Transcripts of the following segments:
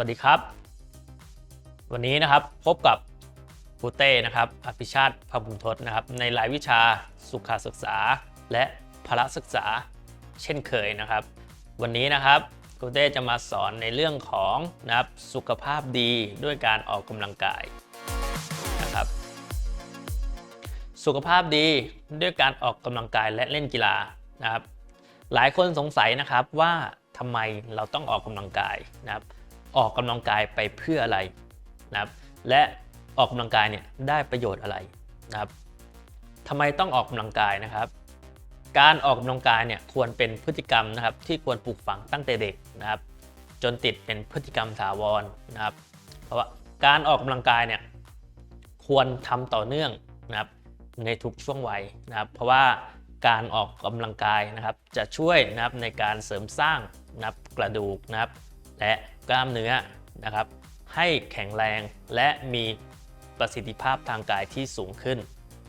วัสดีครับ วันนี้นะครับพบกับครูเต้นะครับอภิชาติพบุญทศนะครับ ในรายวิชาสุขศึกษา และพละศึกษาเช่นเคยนะครับ วันนี้นะครับครูเต้จะมาสอนในเรื่องของนะครับสุขภาพดีด้วยการออกกำลังกายนะครับ สุขภาพดีด้วยการออกกำลังกายและเล่นกีฬานะครับ หลายคนสงสัยนะครับว่าทำไมเราต้องออกกำลังกายนะครับ ออกกำลังกายไปเพื่ออะไรนะครับและออกกำลังกายเนี่ยได้ประโยชน์อะไรนะครับทำไมต้องออกกำลังกายนะครับ การออกกำลังกายเนี่ยควรเป็นพฤติกรรมนะครับที่ควรปลูกฝังตั้งแต่เด็กนะครับ จนติดเป็นพฤติกรรมถาวรนะครับ เพราะว่าการออกกำลังกายเนี่ยควรทำต่อเนื่องนะครับในทุกช่วงวัยนะครับ เพราะว่าการออกกำลังกายนะครับจะช่วยนะครับในการเสริมสร้างนะครับกระดูกนะครับ และกล้ามเนื้อนะครับให้แข็งแรงและมีประสิทธิภาพทางกายที่สูงขึ้น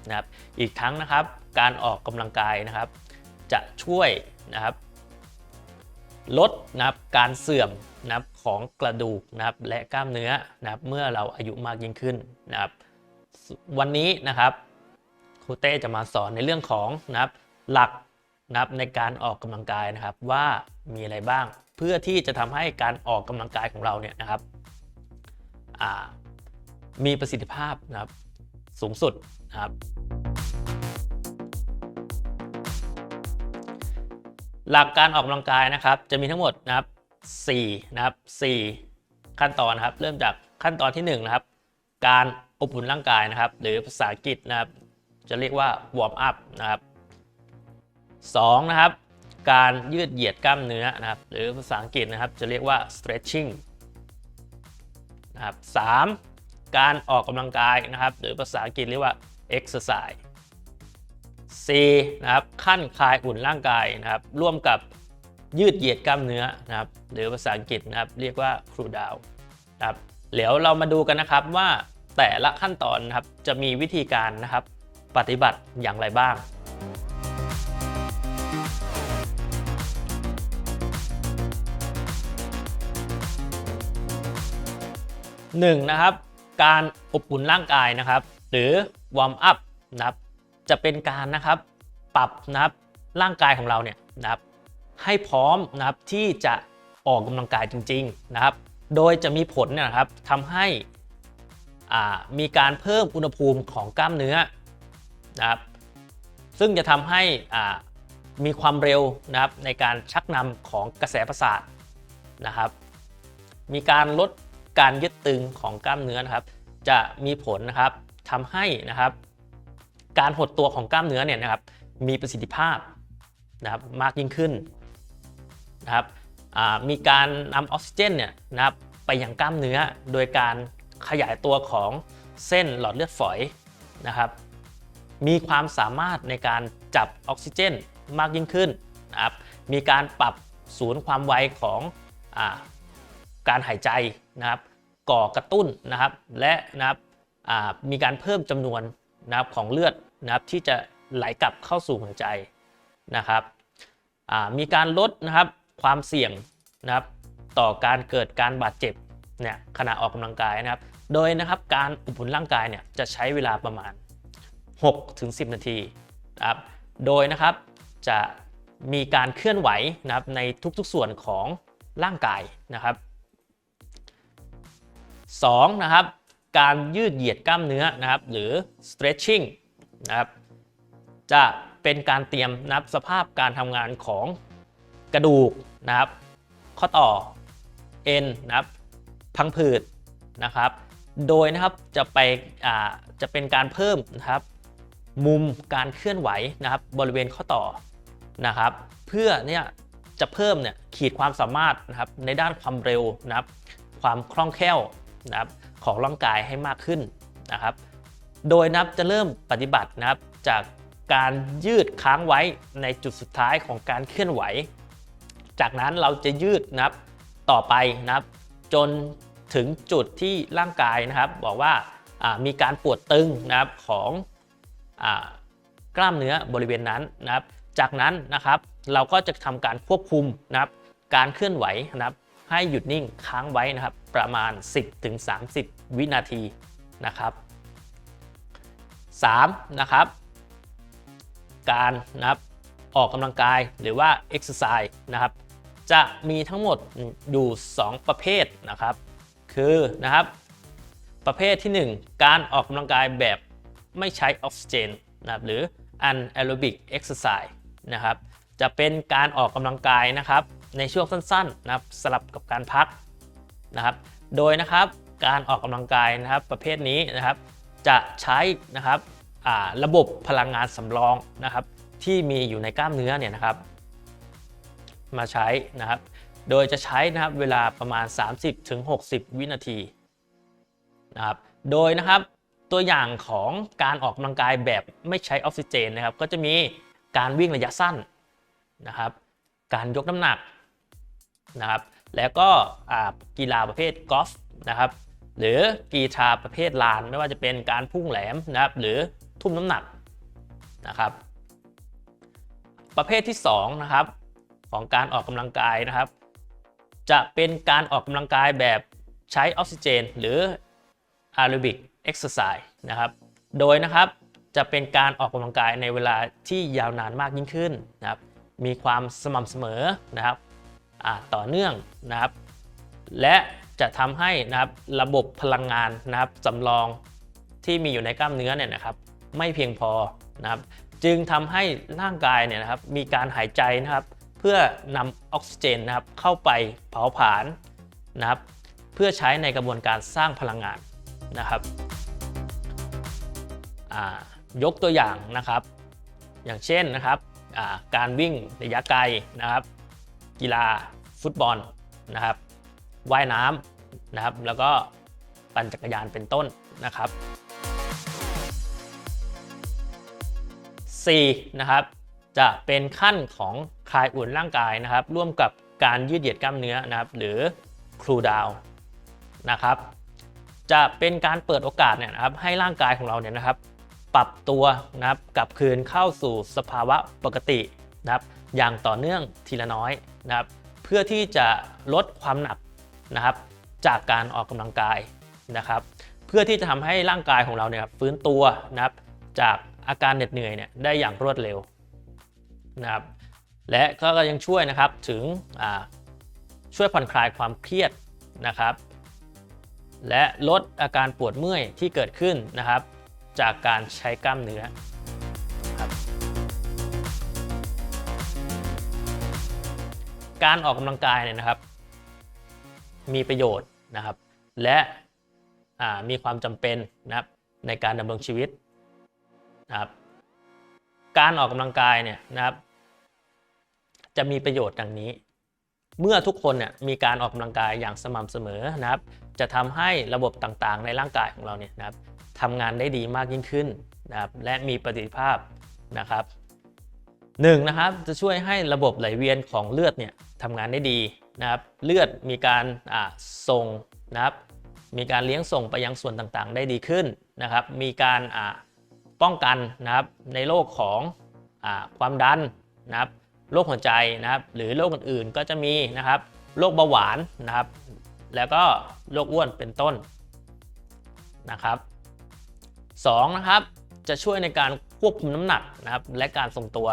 นะครับอีกทั้งนะครับการออกกำลังกายนะครับ จะช่วยนะครับลดนะครับการเสื่อมนะครับของกระดูกนะครับและกล้ามเนื้อนะครับเมื่อเราอายุมากยิ่งขึ้นนะครับวันนี้นะครับครูเต้จะมาสอนในเรื่องของนะครับหลักนะครับในการออกกำลังกายนะครับว่ามีอะไรบ้าง เพื่อที่จะทำให้การออกกำลังกายของเราเนี่ยนะครับมีประสิทธิภาพนะครับสูงสุดนะครับ หลักการออกกำลังกายนะครับจะมีทั้งหมดนะครับ4นะครับ4ขั้นตอนนะครับ เริ่มจากขั้นตอนที่1นะครับ การอบอุ่นร่างกายนะครับ หรือภาษาอังกฤษนะครับ จะเรียกว่าวอร์มอัพนะครับ2นะครับ การยืดเหยียดกล้ามเนื้อนะครับ หรือภาษาอังกฤษนะครับจะเรียกว่า stretching นะครับ3การออกกำลังกายนะครับ หรือภาษาอังกฤษเรียกว่า exercise C นะครับขั้นคลายอุ่นร่างกายนะครับ ร่วมกับยืดเหยียดกล้ามเนื้อนะครับหรือภาษาอังกฤษนะครับเรียกว่า cool down นะครับเดี๋ยวเรามาดูกันนะครับว่าแต่ละขั้นตอนนะครับจะมีวิธีการนะครับปฏิบัติอย่างไรบ้าง 1. นะครับการอบอุ่นร่างกายนะครับ หรือวอร์มอัพนะครับจะเป็นการนะครับปรับนะครับร่างกายของเราเนี่ยนะครับให้พร้อมนะครับที่จะออกกำลังกายจริง ๆนะครับ โดยจะมีผลเนยนะครับทำให้อ่ามีการเพิ่มอุณหภูมิของกล้ามเนื้อนะครับซึ่งจะทำให้อ่ามีความเร็วนะครับในการชักนำของกระแสประสาทนะครับ มีการลด การยึดตึงของกล้ามเนื้อนะครับ จะมีผลนะครับทำให้นะครับ การหดตัวของกล้ามเนื้อเนี่ยนะครับ มีประสิทธิภาพนะครับมากยิ่งขึ้นนะครับมีการนำออกซิเจนเนี่ยนะครับไปยังกล้ามเนื้อโดยการขยายตัวของเส้นหลอดเลือดฝอยนะครับ มีความสามารถในการจับออกซิเจนมากยิ่งขึ้นนะครับ มีการปรับศูนย์ความไวของอ การหายใจนะครับก่อกระตุ้นนะครับและนะครับมีการเพิ่มจำนวนนะครับของเลือดนะครับที่จะไหลกลับเข้าสู่หัวใจนะครับมีการลดนะครับความเสี่ยงนะครับต่อการเกิดการบาดเจ็บเนี่ยขณะออกกำลังกายนะครับ โดยนะครับการอบอุ่นร่างกายเนี่ยจะใช้เวลาประมาณ 6-10 นาทีนะครับโดยนะครับจะมีการเคลื่อนไหวนะครับในทุกๆส่วนของร่างกายนะครับ 2. นะครับการยืดเหยียดกล้ามเนื้อนะครับหรือ stretching นะครับจะเป็นการเตรียมนับสภาพการทำงานของกระดูกนะครับข้อต่อเอ็นนะครับพังผืดนะครับ โดยนะครับจะไปอ่าจะเป็นการเพิ่มนะครับมุมการเคลื่อนไหวนะครับบริเวณข้อต่อนะครับ เพื่อเนี่ยจะเพิ่มเนี่ยขีดความสามารถนะครับในด้านความเร็วนะครับความคล่องแคล่ว นะครับของร่างกายให้มากขึ้นนะครับ โดยนับจะเริ่มปฏิบัตินะครับจากการยืดค้างไว้ในจุดสุดท้ายของการเคลื่อนไหว จากนั้นเราจะยืดนะครับต่อไปนะครับ จนถึงจุดที่ร่างกายนะครับ บอกว่าามีการปวดตึงนะครับของอกล้ามเนื้อบริเวณนั้นนะครับ จากนั้นนะครับเราก็จะทำการควบคุมนะครับ การเคลื่อนไหวนะครับ ให้หยุดนิ่งค้างไว้นะครับ ประมาณ 10-30 วินาทีนะครับ 3. นะครับ การนะครับออกกำลังกายหรือว่า exercise นะครับ จะมีทั้งหมดอยู่ 2 ประเภทนะครับ คือนะครับ ประเภทที่ 1 การออกกำลังกายแบบไม่ใช้ออกซิเจนนะครับหรือ anaerobic exercise นะครับ จะเป็นการออกกำลังกายนะครับ ในช่วงสั้นๆนะครับสลับกับการพักนะครับ โดยนะครับการออกกำลังกายนะครับ ประเภทนี้นะครับ จะใช้นะครับระบบพลังงานสำรองนะครับ ที่มีอยู่ในกล้ามเนื้อเนี่ยนะครับ มาใช้นะครับ โดยจะใช้นะครับเวลาประมาณ 30-60 วินาทีนะครับ โดยนะครับตัวอย่างของการออกกำลังกายแบบไม่ใช้ออกซิเจนนะครับ ก็จะมีการวิ่งระยะสั้นนะครับ การยกน้ำหนักนะครับ แล้วก็กีฬาประเภทกอล์ฟนะครับ หรือกีฬาประเภทลาน ไม่ว่าจะเป็นการพุ่งแหลมนะครับ หรือทุ่มน้ำหนักนะครับ ประเภทที่2นะครับของการออกกำลังกายนะครับ จะเป็นการออกกำลังกายแบบใช้ออกซิเจน หรือ aerobic exercise นะครับ โดยนะครับจะเป็นการออกกำลังกายในเวลาที่ยาวนานมากยิ่งขึ้นนะครับ มีความสม่ำเสมอนะครับต่อเนื่องนะครับ และจะทำให้นะครับระบบพลังงานนะครับสำรองที่มีอยู่ในกล้ามเนื้อเนี่ยนะครับ ไม่เพียงพอนะครับ จึงทำให้ร่างกายเนี่ยนะครับมีการหายใจนะครับ เพื่อนำออกซิเจนนะครับเข้าไปเผาผลาญนะครับ เพื่อใช้ในกระบวนการสร้างพลังงานนะครับยกตัวอย่างนะครับ อย่างเช่นนะครับ การวิ่งระยะไกลนะครับ กีฬาฟุตบอลนะครับ ว่ายน้ำนะครับ แล้วก็ปั่นจักรยานเป็นต้นนะครับ 4. นะครับจะเป็นขั้นของคลายอุ่นร่างกายนะครับ ร่วมกับการยืดเหยียดกล้ามเนื้อนะครับ หรือครูดาวนะครับ จะเป็นการเปิดโอกาสเนี่ยนะครับ ให้ร่างกายของเราเนี่ยนะครับ ปรับตัวนะครับกลับคืนเข้าสู่สภาวะปกตินะครับอย่างต่อเนื่องทีละน้อยนะครับเพื่อที่จะลดความหนักนะครับจากการออกกำลังกายนะครับ เพื่อที่จะทำให้ร่างกายของเราเนี่ยฟื้นตัวนะครับจากอาการเหน็ดเหนื่อยเนี่ยได้อย่างรวดเร็วนะครับและก็ยังช่วยนะครับถึงช่วยผ่อนคลายความเครียดนะครับ และลดอาการปวดเมื่อยที่เกิดขึ้นนะครับ จากการใช้กล้ามเนื้อครับการออกกำลังกายเนี่ยนะครับ มีประโยชน์นะครับ และมีความจำเป็นนะครับในการดำรงชีวิตนะครับการออกกำลังกายเนี่ยนะครับ จะมีประโยชน์ดังนี้ เมื่อทุกคนเนี่ยมีการออกกำลังกายอย่างสม่ำเสมอนะครับ จะทำให้ระบบต่างๆ ในร่างกายของเราเนี่ยนะครับ ทำงานได้ดีมากยิ่งขึ้นนะครับและมีประสิทธิภาพนะครับหนึ่งนะครับจะช่วยให้ระบบไหลเวียนของเลือดเนี่ยทำงานได้ดีนะครับเลือดมีการส่งนะครับมีการเลี้ยงส่งไปยังส่วนต่างๆ ได้ดีขึ้นนะครับ มีการป้องกันนะครับในโรคของอความดันนะครับโรคหัวใจนะครับ หรือโรคอื่นๆก็จะมีนะครับโรคเบาหวานนะครับ แล้วก็โรคอ้วนเป็นต้นนะครับ สองนะครับจะช่วยในการควบคุมน้ำหนักนะครับและการทรงตัว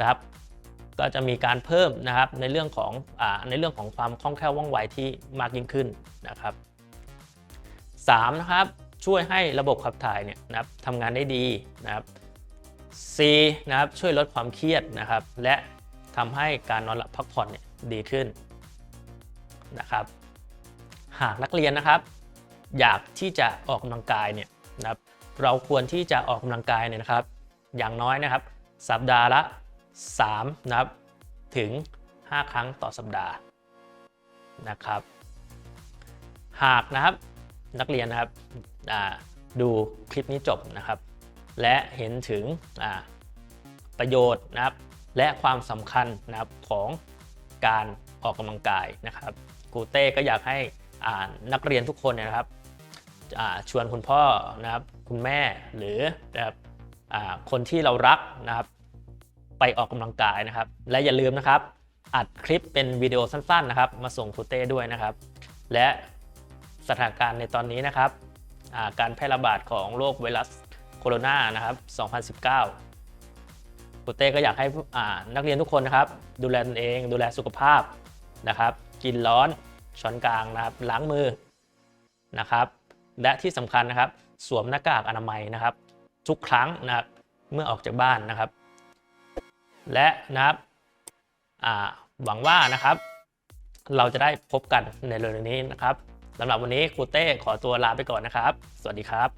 นะครับก็จะมีการเพิ่มนะครับในเรื่องของอในเรื่องของความคล่องแคล่วว่องไวที่มากยิ่งขึ้นนะครับ 3. นะครับช่วยให้ระบบขับถ่ายเนี่ยนะครับทำงานได้ดีนะครับ C นะครับช่วยลดความเครียดนะครับ และทำให้การนอนหลับพักผ่อนเนี่ยดีขึ้นนะครับหากนักเรียนนะครับ อยากที่จะออกกำลังกายเนี่ยนะครับ เราควรที่จะออกกำลังกายเนี่ยนะครับ อย่างน้อยนะครับ สัปดาห์ละ3นะครับถึง 5 ครั้งต่อสัปดาห์นะครับ หากนะครับนักเรียนนะครับดูคลิปนี้จบนะครับ และเห็นถึงประโยชน์นะครับ และความสำคัญนะครับของการออกกำลังกายนะครับครูเต้ก็อยากให้นักเรียนทุกคนนะครับ ชวนคุณพ่อนะครับคุณแม่หรือนะครับคนที่เรารักนะครับ ไปออกกำลังกายนะครับ และอย่าลืมนะครับ อัดคลิปเป็นวิดีโอสั้นๆนะครับ มาส่งครูเต้ด้วยนะครับ และสถานการณ์ในตอนนี้นะครับการแพร่ระบาดของโรคไวรัสโคโรนานะครับ 2019ครูเต้ก็อยากให้นักเรียนทุกคนนะครับ ดูแลตนเองดูแลสุขภาพนะครับ กินร้อนช้อนกลางนะครับ ล้างมือนะครับ และที่สำคัญนะครับ สวมหน้ากากอนามัยนะครับ ทุกครั้งนะครับเมื่อออกจากบ้านนะครับ และนะครับหวังว่านะครับ เราจะได้พบกันในเร็วๆนี้นะครับสำหรับวันนี้ครูเต้ขอตัวลาไปก่อนนะครับ สวัสดีครับ